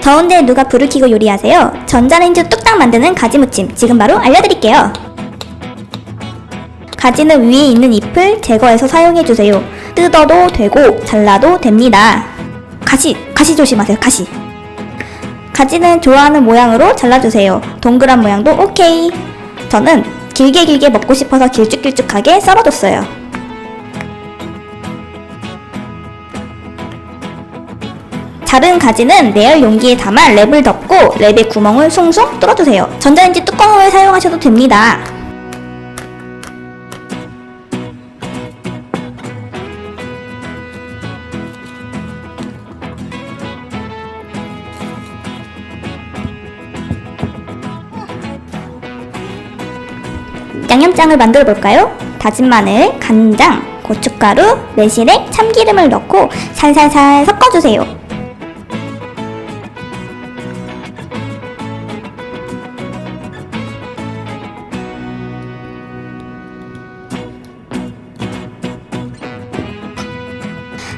더운데 누가 불을 켜고 요리하세요? 전자레인지 뚝딱 만드는 가지 무침 지금 바로 알려드릴게요. 가지는 위에 있는 잎을 제거해서 사용해주세요. 뜯어도 되고 잘라도 됩니다. 가시, 가시 조심하세요. 가시. 가지는 좋아하는 모양으로 잘라주세요. 동그란 모양도 오케이. 저는 길게 길게 먹고 싶어서 길쭉길쭉하게 썰어줬어요. 자른 가지는 내열 용기에 담아 랩을 덮고 랩의 구멍을 숭숭 뚫어주세요. 전자레인지 뚜껑을 사용하셔도 됩니다. 양념장을 만들어 볼까요? 다진 마늘, 간장, 고춧가루, 매실액, 참기름을 넣고 살살살 섞어주세요.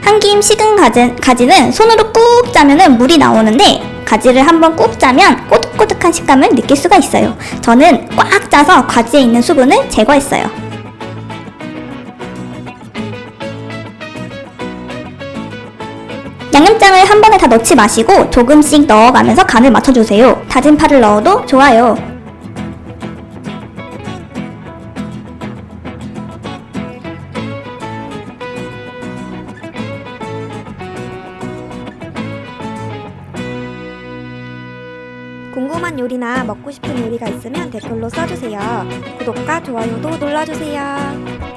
한 김 식은 가지, 가지는 손으로 꾹 짜면 물이 나오는데 가지를 한번 꾹 짜면 꼬득꼬득한 식감을 느낄 수가 있어요. 저는 꽉 짜서 가지에 있는 수분을 제거했어요. 양념장을 한 번에 다 넣지 마시고 조금씩 넣어가면서 간을 맞춰주세요. 다진 파를 넣어도 좋아요. 궁금한 요리나 먹고 싶은 요리가 있으면 댓글로 써주세요. 구독과 좋아요도 눌러주세요.